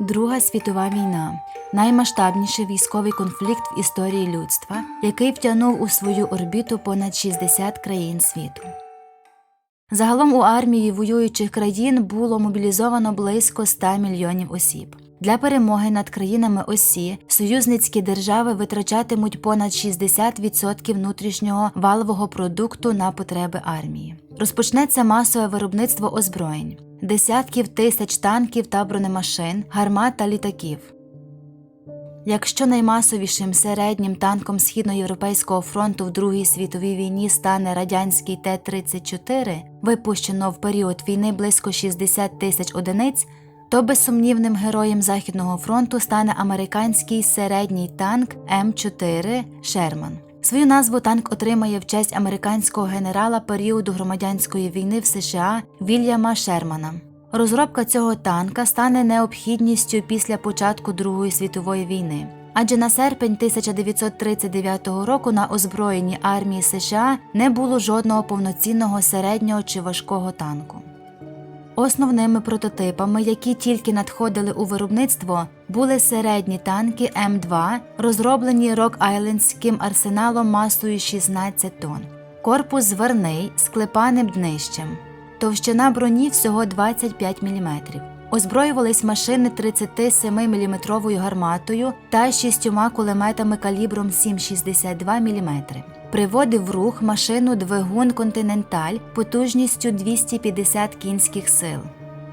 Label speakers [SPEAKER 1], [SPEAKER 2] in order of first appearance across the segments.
[SPEAKER 1] Друга світова війна наймасштабніший військовий конфлікт в історії людства, який втягнув у свою орбіту понад 60 країн світу. Загалом у армії воюючих країн було мобілізовано близько 100 мільйонів осіб. Для перемоги над країнами осі союзницькі держави витрачатимуть понад 60% внутрішнього валового продукту на потреби армії. Розпочнеться масове виробництво озброєнь, десятків тисяч танків та бронемашин, гармат та літаків. Якщо наймасовішим середнім танком Східноєвропейського фронту в Другій світовій війні стане радянський Т-34, випущено в період війни близько 60 тисяч одиниць, то безсумнівним героєм Західного фронту стане американський середній танк М4 Шерман. Свою назву танк отримає в честь американського генерала періоду громадянської війни в США Вільяма Шермана. Розробка цього танка стане необхідністю після початку Другої світової війни. Адже на серпень 1939 року на озброєнні армії США не було жодного повноцінного середнього чи важкого танку. Основними прототипами, які тільки надходили у виробництво, були середні танки М2, розроблені Рок-Айлендським арсеналом масою 16 тонн, корпус зверний з клепаним днищем, товщина броні всього 25 мм. Озброювались машини 37-мм гарматою та шістьома кулеметами калібром 7,62 мм. Приводив рух машину двигун Континенталь потужністю 250 кінських сил.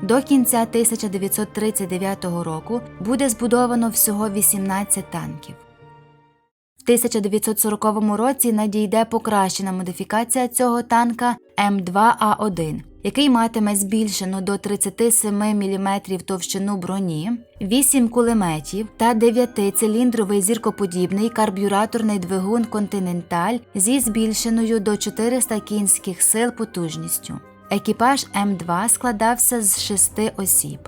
[SPEAKER 1] До кінця 1939 року буде збудовано всього 18 танків. В 1940 році надійде покращена модифікація цього танка М2А1, який матиме збільшену до 37 мм товщину броні, 8 кулеметів та 9-циліндровий зіркоподібний карбюраторний двигун Континенталь зі збільшеною до 400 кінських сил потужністю. Екіпаж М2 складався з шести осіб.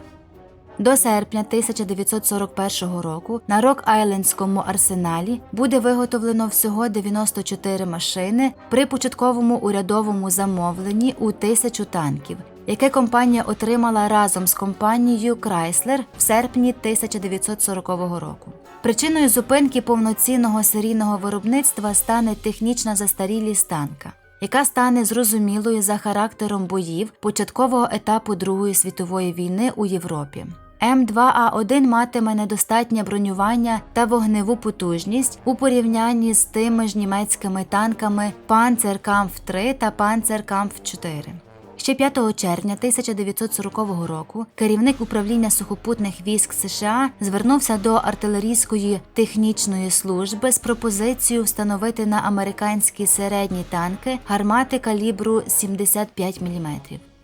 [SPEAKER 1] До серпня 1941 року на Рок-Айлендському арсеналі буде виготовлено всього 94 машини при початковому урядовому замовленні у тисячу танків, яке компанія отримала разом з компанією Chrysler в серпні 1940 року. Причиною зупинки повноцінного серійного виробництва стане технічна застарілість танка яка стане зрозумілою за характером боїв початкового етапу Другої світової війни у Європі. М2А1 матиме недостатнє бронювання та вогневу потужність у порівнянні з тими ж німецькими танками Panzerkampf 3 та Panzerkampf 4. Ще 5 червня 1940 року керівник управління сухопутних військ США звернувся до артилерійської технічної служби з пропозицією встановити на американські середні танки гармати калібру 75 мм.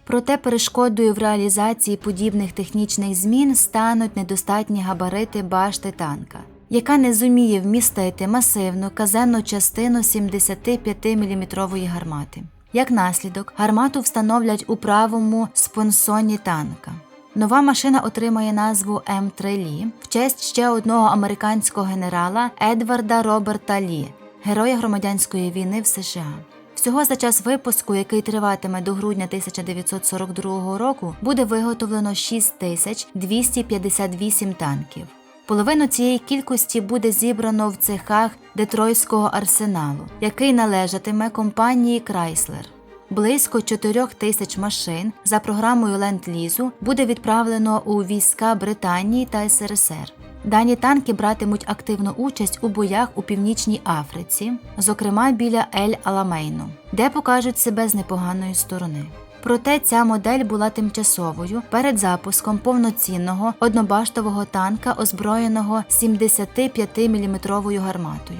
[SPEAKER 1] Проте перешкодою в реалізації подібних технічних змін стануть недостатні габарити башти танка, яка не зуміє вмістити масивну казенну частину 75-мм гармати. Як наслідок, гармату встановлять у правому спонсоні танка. Нова машина отримає назву М3 Лі в честь ще одного американського генерала Едварда Роберта Лі, героя громадянської війни в США. Всього за час випуску, який триватиме до грудня 1942 року, буде виготовлено 6258 танків. Половину цієї кількості буде зібрано в цехах Детройського арсеналу, який належатиме компанії Chrysler. Близько 4 тисяч машин за програмою Ленд-Лізу буде відправлено у війська Британії та СРСР. Дані танки братимуть активну участь у боях у північній Африці, зокрема біля Ель Аламейну, де покажуть себе з непоганої сторони. Проте ця модель була тимчасовою перед запуском повноцінного однобаштового танка, озброєного 75-мм гарматою.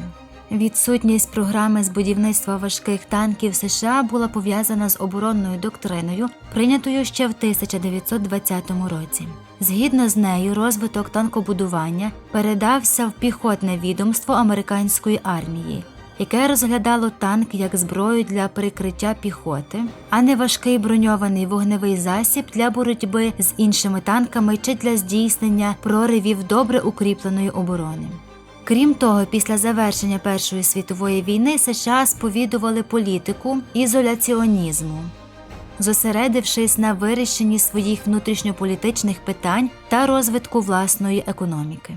[SPEAKER 1] Відсутність програми з будівництва важких танків США була пов'язана з оборонною доктриною, прийнятою ще в 1920 році. Згідно з нею, розвиток танкобудування передався в піхотне відомство американської армії, яке розглядало танк як зброю для прикриття піхоти, а не важкий броньований вогневий засіб для боротьби з іншими танками чи для здійснення проривів добре укріпленої оборони. Крім того, після завершення Першої світової війни США сповідували політику ізоляціонізму. зосередившись на вирішенні своїх внутрішньополітичних питань та розвитку власної економіки.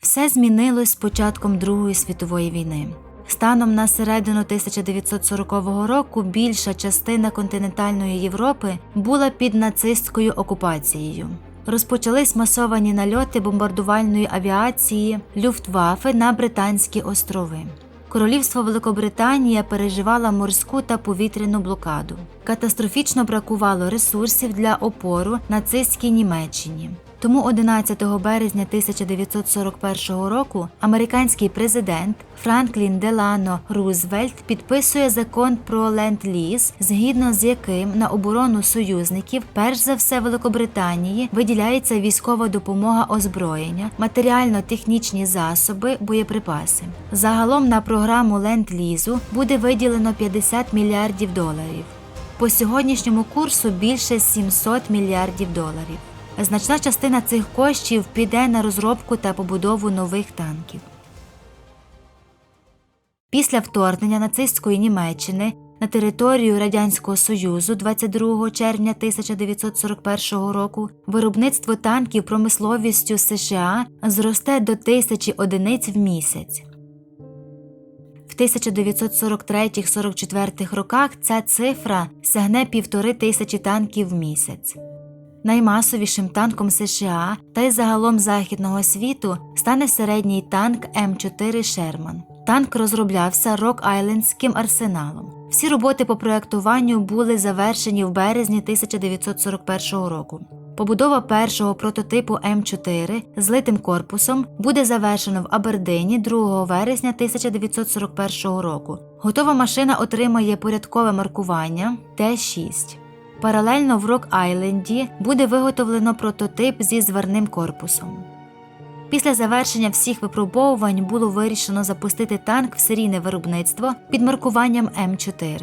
[SPEAKER 1] Все змінилось з початком Другої світової війни. Станом на середину 1940 року більша частина континентальної Європи була під нацистською окупацією. Розпочались масовані нальоти бомбардувальної авіації Люфтваффе на Британські острови. Королівство Великобританія переживало морську та повітряну блокаду. Катастрофічно бракувало ресурсів для опору нацистській Німеччині. Тому 11 березня 1941 року американський президент Франклін Делано Рузвельт підписує закон про ленд-ліз, згідно з яким на оборону союзників, перш за все Великобританії, виділяється військова допомога озброєння, матеріально-технічні засоби, боєприпаси. Загалом на програму ленд-лізу буде виділено 50 мільярдів доларів. По сьогоднішньому курсу більше 700 мільярдів доларів. Значна частина цих коштів піде на розробку та побудову нових танків. Після вторгнення нацистської Німеччини на територію Радянського Союзу 22 червня 1941 року виробництво танків промисловістю США зросте до тисячі одиниць в місяць. В 1943-44 роках ця цифра сягне півтори тисячі танків в місяць. Наймасовішим танком США та й загалом західного світу стане середній танк М4 Шерман. Танк розроблявся Рок-Айлендським арсеналом. Всі роботи по проектуванню були завершені в березні 1941 року. Побудова першого прототипу М4 з литим корпусом буде завершено в Абердині 2 вересня 1941 року. Готова машина отримає порядкове маркування Т6. Паралельно в Рок-Айленді буде виготовлено прототип зі зварним корпусом. Після завершення всіх випробовувань було вирішено запустити танк в серійне виробництво під маркуванням М4.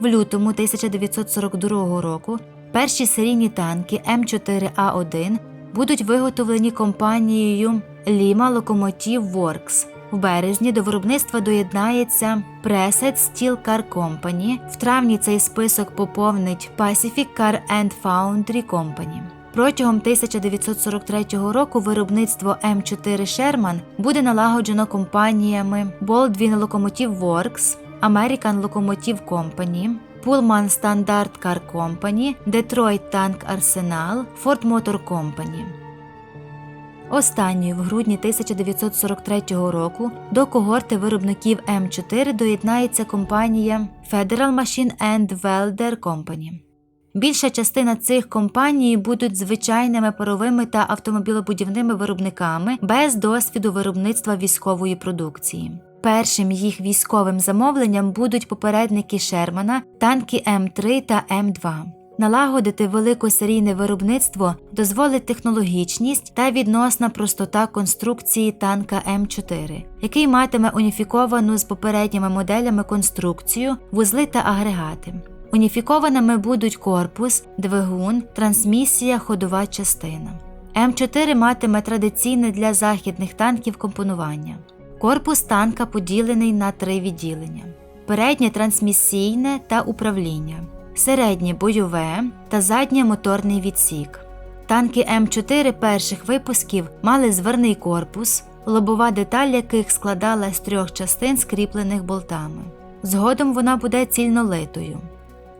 [SPEAKER 1] В лютому 1942 року перші серійні танки М4А1 будуть виготовлені компанією Lima Locomotive Works. В березні до виробництва доєднається Preset Steel Car Company. В травні цей список поповнить Pacific Car and Foundry Company. Протягом 1943 року виробництво М4 Sherman буде налагоджено компаніями Baldwin Locomotive Works, American Locomotive Company, Pullman Standard Car Company, Detroit Tank Arsenal, Ford Motor Company. Останньою в грудні 1943 року до когорти виробників М4 доєднається компанія Federal Machine and Welder Company. Більша частина цих компаній будуть звичайними паровими та автомобілебудівними виробниками без досвіду виробництва військової продукції. Першим їх військовим замовленням будуть попередники Шермана, танки М3 та М2. Налагодити великосерійне виробництво дозволить технологічність та відносна простота конструкції танка М4, який матиме уніфіковану з попередніми моделями конструкцію, вузли та агрегати. Уніфікованими будуть корпус, двигун, трансмісія, ходова частина. М4 матиме традиційне для західних танків компонування. Корпус танка поділений на три відділення: переднє трансмісійне та управління середнє бойове та заднє моторний відсік. Танки М4 перших випусків мали зверний корпус, лобова деталь яких складала з трьох частин, скріплених болтами. Згодом вона буде цільнолитою.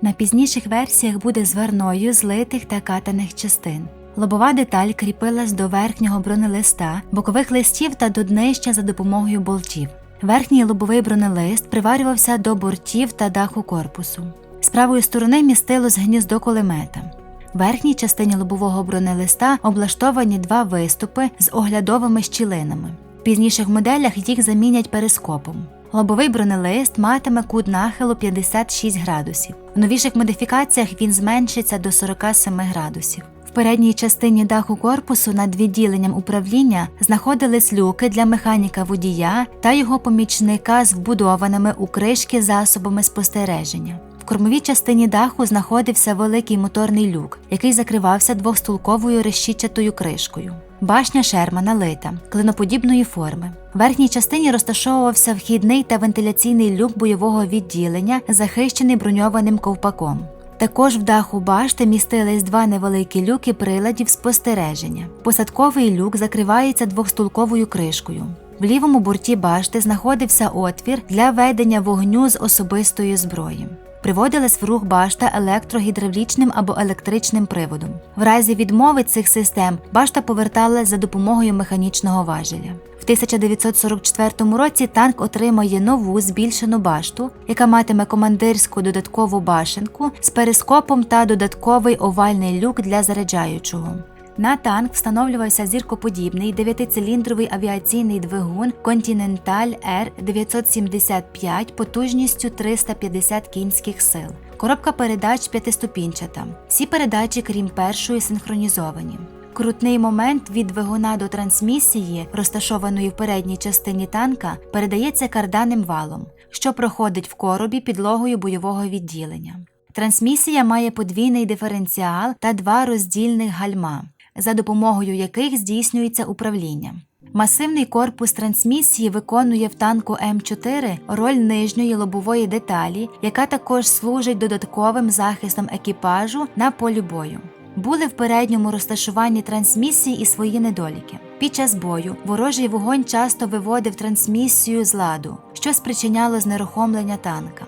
[SPEAKER 1] На пізніших версіях буде зверною з литих та катаних частин. Лобова деталь кріпилась до верхнього бронелиста, бокових листів та до днища за допомогою болтів. Верхній лобовий бронелист приварювався до бортів та даху корпусу. З правої сторони містилось гніздо кулемета. В верхній частині лобового бронелиста облаштовані два виступи з оглядовими щілинами. В пізніших моделях їх замінять перископом. Лобовий бронелист матиме кут нахилу 56 градусів. В новіших модифікаціях він зменшиться до 47 градусів. В передній частині даху корпусу над відділенням управління знаходились люки для механіка водія та його помічника з вбудованими у кришки засобами спостереження. Кормовій частині даху знаходився великий моторний люк, який закривався двохстулковою решітчатою кришкою. Башня Шермана лита, клиноподібної форми. В верхній частині розташовувався вхідний та вентиляційний люк бойового відділення, захищений броньованим ковпаком. Також в даху башти містились два невеликі люки приладів спостереження. Посадковий люк закривається двохстулковою кришкою. В лівому борті башти знаходився отвір для ведення вогню з особистої зброї. Приводилась в рух башта електрогідравлічним або електричним приводом. В разі відмови цих систем башта поверталась за допомогою механічного важеля. В 1944 році танк отримає нову збільшену башту, яка матиме командирську додаткову башенку з перископом та додатковий овальний люк для заряджаючого. На танк встановлювався зіркоподібний дев'ятициліндровий авіаційний двигун Continental R975 потужністю 350 кінських сил. Коробка передач п'ятиступінчата. Всі передачі, крім першої, синхронізовані. Крутний момент від двигуна до трансмісії, розташованої в передній частині танка, передається карданним валом, що проходить в коробі підлогою бойового відділення. Трансмісія має подвійний диференціал та два роздільних гальма, за допомогою яких здійснюється управління. Масивний корпус трансмісії виконує в танку М4 роль нижньої лобової деталі, яка також служить додатковим захистом екіпажу на полі бою. Були в передньому розташуванні трансмісії і свої недоліки. Під час бою ворожий вогонь часто виводив трансмісію з ладу, що спричиняло знерухомлення танка.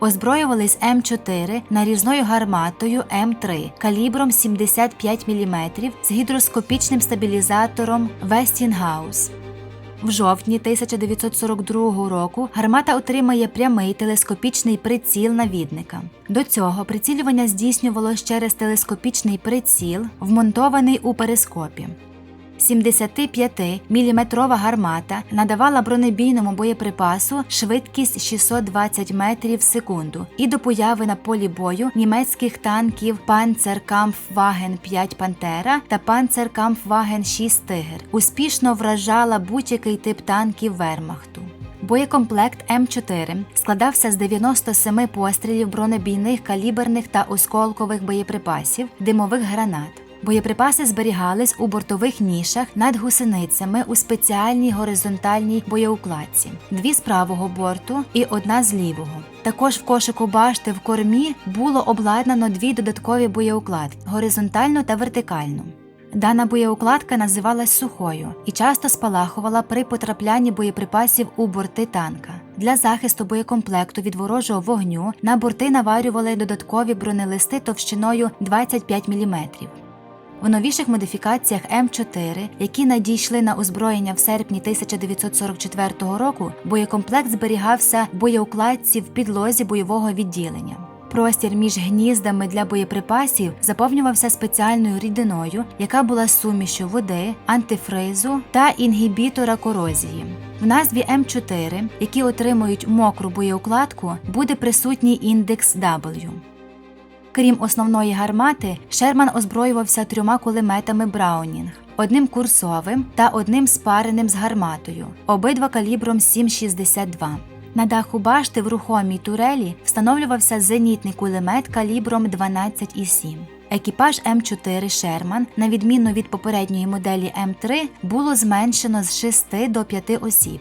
[SPEAKER 1] Озброювались М4 нарізною гарматою М3 калібром 75 мм з гідроскопічним стабілізатором Westinghouse. В жовтні 1942 року гармата отримає прямий телескопічний приціл навідника. До цього прицілювання здійснювалось через телескопічний приціл, вмонтований у перископі. 75-мм гармата надавала бронебійному боєприпасу швидкість 620 метрів в секунду і до появи на полі бою німецьких танків Panzerkampfwagen 5 Пантера та Panzerkampfwagen 6 Тигр успішно вражала будь-який тип танків Вермахту. Боєкомплект М4 складався з 97 пострілів бронебійних каліберних та осколкових боєприпасів, димових гранат. Боєприпаси зберігались у бортових нішах над гусеницями у спеціальній горизонтальній боєукладці, дві з правого борту і одна з лівого. Також в кошику башти в кормі було обладнано дві додаткові боєукладки горизонтальну та вертикальну. Дана боєукладка називалась сухою і часто спалахувала при потраплянні боєприпасів у борти танка. Для захисту боєкомплекту від ворожого вогню на борти наварювали додаткові бронелисти товщиною 25 мм. В новіших модифікаціях М4, які надійшли на озброєння в серпні 1944 року, боєкомплект зберігався в боєукладці в підлозі бойового відділення. Простір між гніздами для боєприпасів заповнювався спеціальною рідиною, яка була сумішю води, антифризу та інгібітора корозії. В назві М4, які отримують мокру боєукладку, буде присутній індекс W. Крім основної гармати, Шерман озброювався трьома кулеметами Браунінг, одним курсовим та одним спареним з гарматою, обидва калібром 7,62. На даху башти в рухомій турелі встановлювався зенітний кулемет калібром 12,7. Екіпаж М4 Шерман, на відміну від попередньої моделі М3, було зменшено з 6 до 5 осіб.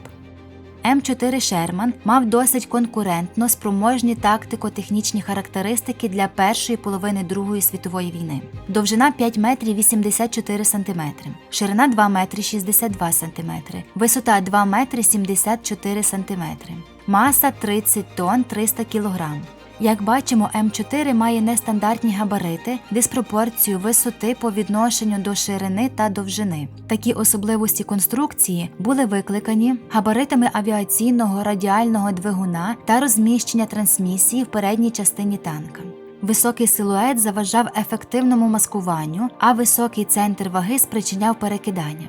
[SPEAKER 1] М4 Шерман мав досить конкурентно спроможні тактико-технічні характеристики для першої половини Другої світової війни. Довжина 5 метрів 84 сантиметри, ширина 2 метри 62 сантиметри, висота 2 метри 74 сантиметри, маса 30 тонн 300 кілограм. Як бачимо, М4 має нестандартні габарити, диспропорцію висоти по відношенню до ширини та довжини. Такі особливості конструкції були викликані габаритами авіаційного радіального двигуна та розміщення трансмісії в передній частині танка. Високий силует заважав ефективному маскуванню, а високий центр ваги спричиняв перекидання.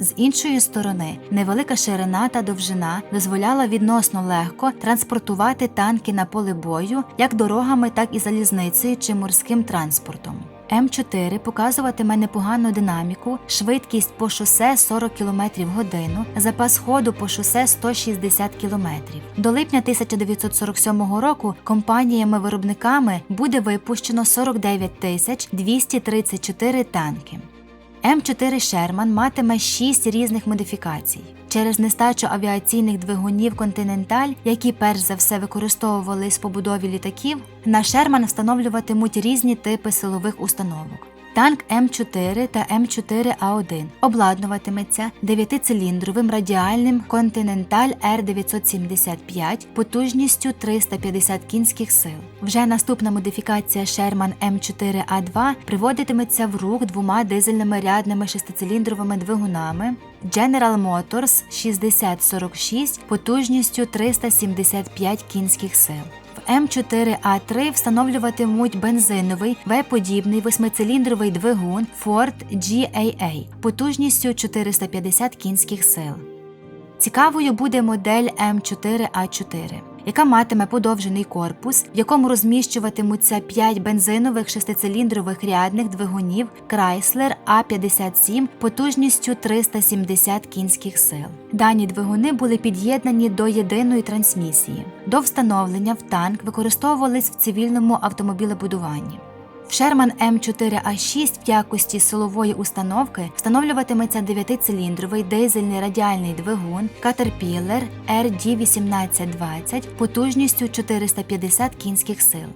[SPEAKER 1] З іншої сторони, невелика ширина та довжина дозволяла відносно легко транспортувати танки на поле бою як дорогами, так і залізницею чи морським транспортом. М4 показуватиме непогану динаміку, швидкість по шосе 40 км в годину, запас ходу по шосе 160 км. До липня 1947 року компаніями-виробниками буде випущено 49 тисяч 234 танки. М4 Шерман матиме 6 різних модифікацій. Через нестачу авіаційних двигунів Континенталь, які перш за все використовувались в побудові літаків, на Шерман встановлюватимуть різні типи силових установок. Танк М4 та М4А1 обладнуватиметься дев'ятициліндровим радіальним Continental R975 потужністю 350 кінських сил. Вже наступна модифікація Sherman М4А2 приводитиметься в рух двома дизельними рядними шестициліндровими двигунами General Motors 6046 потужністю 375 кінських сил. В М4А3 встановлюватимуть бензиновий V-подібний восьмициліндровий двигун Ford GAA потужністю 450 кінських сил. Цікавою буде модель М4А4, яка матиме подовжений корпус, в якому розміщуватимуться 5 бензинових шестициліндрових рядних двигунів Chrysler А57 потужністю 370 кінських сил. Дані двигуни були під'єднані до єдиної трансмісії. До встановлення в танк використовувались в цивільному автомобілебудуванні. В Sherman М4А6 в якості силової установки встановлюватиметься 9-циліндровий дизельний радіальний двигун Caterpillar RD1820 потужністю 450 кінських сил.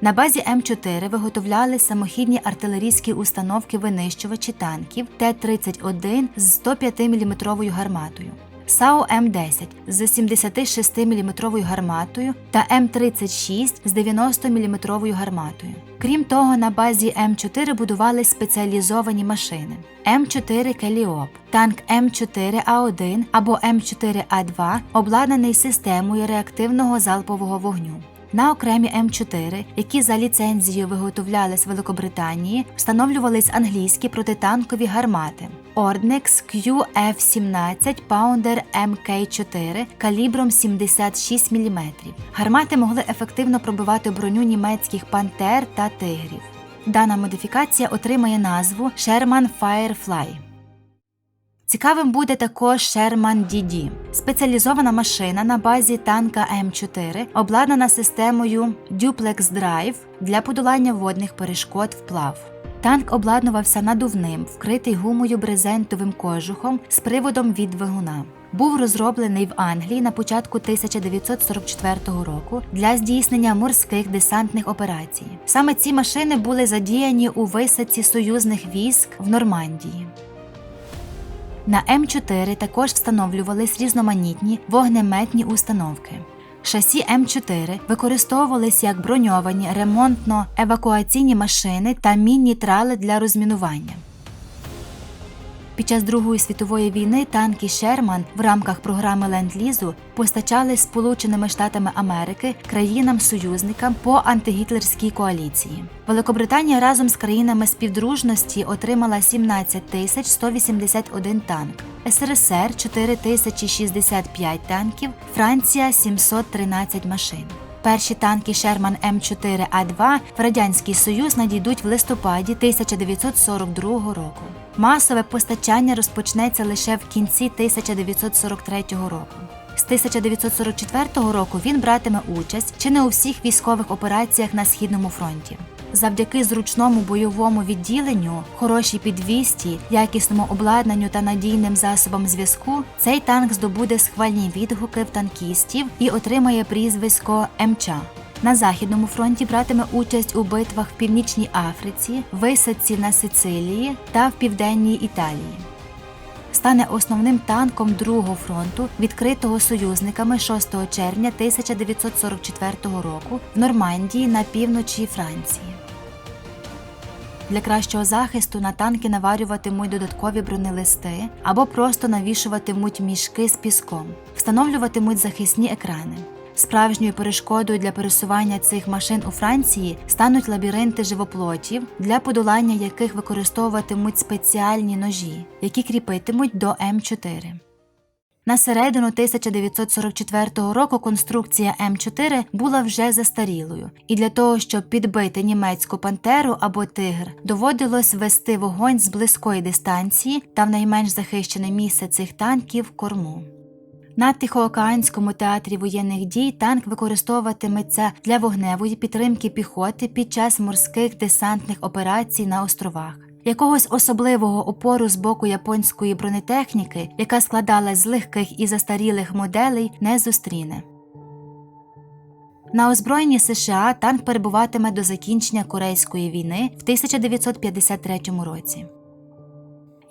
[SPEAKER 1] На базі М4 виготовляли самохідні артилерійські установки винищувачі танків Т-31 з 105 мм гарматою. САУ М10 з 76 мм гарматою та М36 з 90 мм гарматою. Крім того, на базі М4 будувались спеціалізовані машини. М4 Келіоп, танк М4А1 або М4А2 обладнаний системою реактивного залпового вогню. На окремі М4, які за ліцензією виготовлялись в Великобританії, встановлювались англійські протитанкові гармати Ordnance QF-17 Pounder MK4 калібром 76 мм. Гармати могли ефективно пробивати броню німецьких пантер та тигрів. Дана модифікація отримає назву Sherman Firefly. Цікавим буде також Sherman DD – спеціалізована машина на базі танка М4, обладнана системою Duplex Drive для подолання водних перешкод вплав. Танк обладнувався надувним, вкритий гумою брезентовим кожухом з приводом від двигуна. Був розроблений в Англії на початку 1944 року для здійснення морських десантних операцій. Саме ці машини були задіяні у висадці союзних військ в Нормандії. На М4 також встановлювались різноманітні вогнеметні установки. Шасі М4 використовувались як броньовані ремонтно-евакуаційні машини та міні-трали для розмінування. Під час Другої світової війни танки Шерман в рамках програми Ленд-Лізу постачались Сполученими Штатами Америки країнам-союзникам по антигітлерській коаліції. Великобританія разом з країнами співдружності отримала 17 тисяч 181 танк, СРСР 4065 танків, Франція 713 машин. Перші танки Шерман М4А2 в Радянський Союз надійдуть в листопаді 1942 року. Масове постачання розпочнеться лише в кінці 1943 року. З 1944 року він братиме участь чи не у всіх військових операціях на східному фронті. Завдяки зручному бойовому відділенню, хорошій підвісті, якісному обладнанню та надійним засобам зв'язку, цей танк здобуде схвальні відгуки в танкістів і отримає прізвисько МЧА. На західному фронті братиме участь у битвах в Північній Африці, висадці на Сицилії та в південній Італії. Стане основним танком Другого фронту, відкритого союзниками 6 червня 1944 року в Нормандії на півночі Франції. Для кращого захисту на танки наварюватимуть додаткові бронелисти або просто навішуватимуть мішки з піском, встановлюватимуть захисні екрани. Справжньою перешкодою для пересування цих машин у Франції стануть лабіринти живоплотів, для подолання яких використовуватимуть спеціальні ножі, які кріпитимуть до М4. На середину 1944 року конструкція М4 була вже застарілою, і для того, щоб підбити німецьку пантеру або тигр, доводилось вести вогонь з близької дистанції та в найменш захищене місце цих танків корму. На Тихоокеанському театрі воєнних дій танк використовуватиметься для вогневої підтримки піхоти під час морських десантних операцій на островах. Якогось особливого опору з боку японської бронетехніки, яка складалась з легких і застарілих моделей, не зустріне. На озброєнні США танк перебуватиме до закінчення Корейської війни в 1953 році.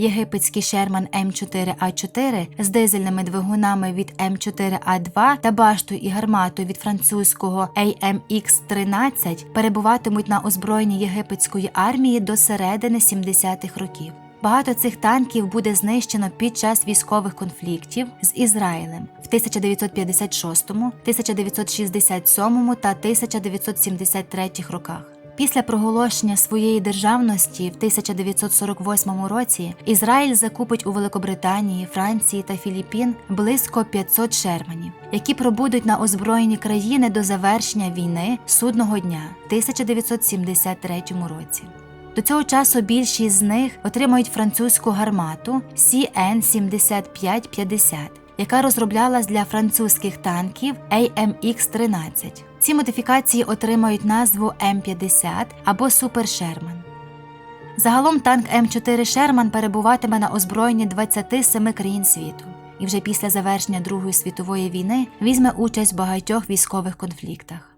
[SPEAKER 1] Єгипетський Шерман М4А4 з дизельними двигунами від М4А2 та баштою і гарматою від французького AMX-13 перебуватимуть на озброєнні єгипетської армії до середини 70-х років. Багато цих танків буде знищено під час військових конфліктів з Ізраїлем в 1956, 1967 та 1973 роках. Після проголошення своєї державності в 1948 році Ізраїль закупить у Великобританії, Франції та Філіппін близько 500 шерманів, які пробудуть на озброєні країни до завершення війни судного дня в 1973 році. До цього часу більшість з них отримають французьку гармату CN-7550, яка розроблялась для французьких танків AMX-13. Ці модифікації отримають назву М50 або Супер Шерман. Загалом танк М4 Шерман перебуватиме на озброєнні 27 країн світу і вже після завершення Другої світової війни візьме участь в багатьох військових конфліктах.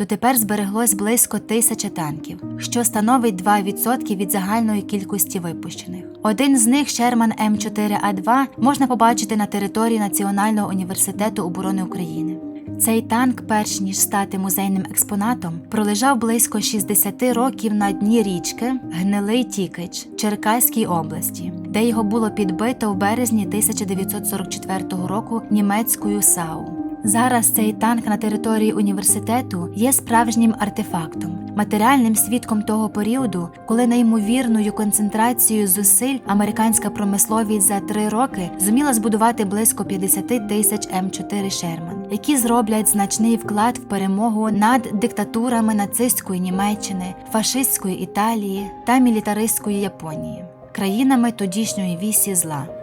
[SPEAKER 1] Дотепер збереглось близько тисячі танків, що становить 2% від загальної кількості випущених. Один з них Шерман М4А2 можна побачити на території Національного університету оборони України. Цей танк, перш ніж стати музейним експонатом, пролежав близько 60 років на дні річки Гнилий Тікич Черкаській області, де його було підбито в березні 1944 року німецькою САУ. Зараз цей танк на території університету є справжнім артефактом, матеріальним свідком того періоду, коли неймовірною концентрацією зусиль американська промисловість за три роки зуміла збудувати близько 50 тисяч М4 Шерман, які зроблять значний вклад в перемогу над диктатурами нацистської Німеччини, фашистської Італії та мілітаристської Японії, країнами тодішньої вісі зла.